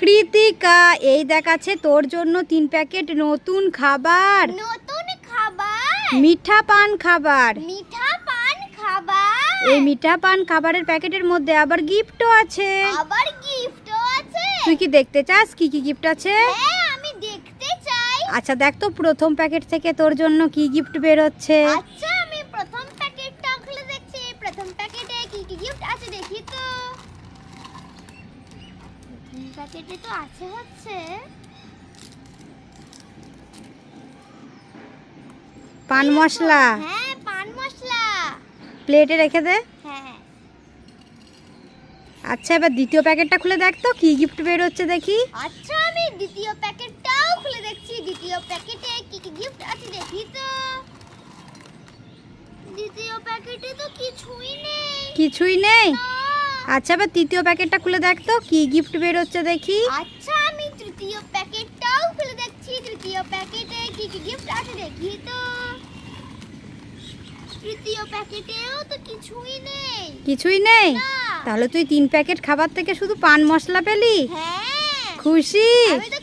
কৃতিকা এই দেখাচ্ছে তোর জন্য তিন প্যাকেট নতুন খাবার। নতুন খাবার? মিঠা পান খাবার। মিঠা পান খাবার? এই মিঠা পান খাবারের প্যাকেটের মধ্যে আবার গিফটও আছে। আবার গিফটও আছে? তুই কি দেখতে চাস? কি কি গিফট আছে? হ্যাঁ আমি দেখতে চাই। আচ্ছা দেখ তো প্রথম প্যাকেট থেকে তোর জন্য কি গিফট বের হচ্ছে। আচ্ছা আমি প্রথম প্যাকেটটা খুলে দেখছি। প্রথম প্যাকেটে কি কি গিফট আছে দেখি তো। প্যাকেটে তো আছে হচ্ছে। পান মশলা। হ্যাঁ পান মশলা। প্লেটে রেখে দে। হ্যাঁ। আচ্ছা এবার দ্বিতীয় প্যাকেটটা খুলে দেখ তো কি গিফট বের হচ্ছে দেখি। আচ্ছা আমি দ্বিতীয় প্যাকেটটাও খুলে দেখছি। দ্বিতীয় প্যাকেটে কি কি গিফট আছে দেখি তো। দ্বিতীয় প্যাকেটে তো কিছুই নেই। কিছুই নেই। আচ্ছা এবার তৃতীয় প্যাকেটটা খুলে দেখ তো কি গিফট বের হচ্ছে দেখি। আচ্ছা আমি তৃতীয় প্যাকেটটাও খুলে দেখছি তৃতীয় প্যাকেটে কি কি গিফট আছে দেখি তো। তৃতীয় প্যাকেটেও তো কিছুই নেই। কিছুই নেই? তাহলে তুই তিন প্যাকেট খাবার থেকে শুধু পান মশলা পেলি? হ্যাঁ। খুশি? আমি তো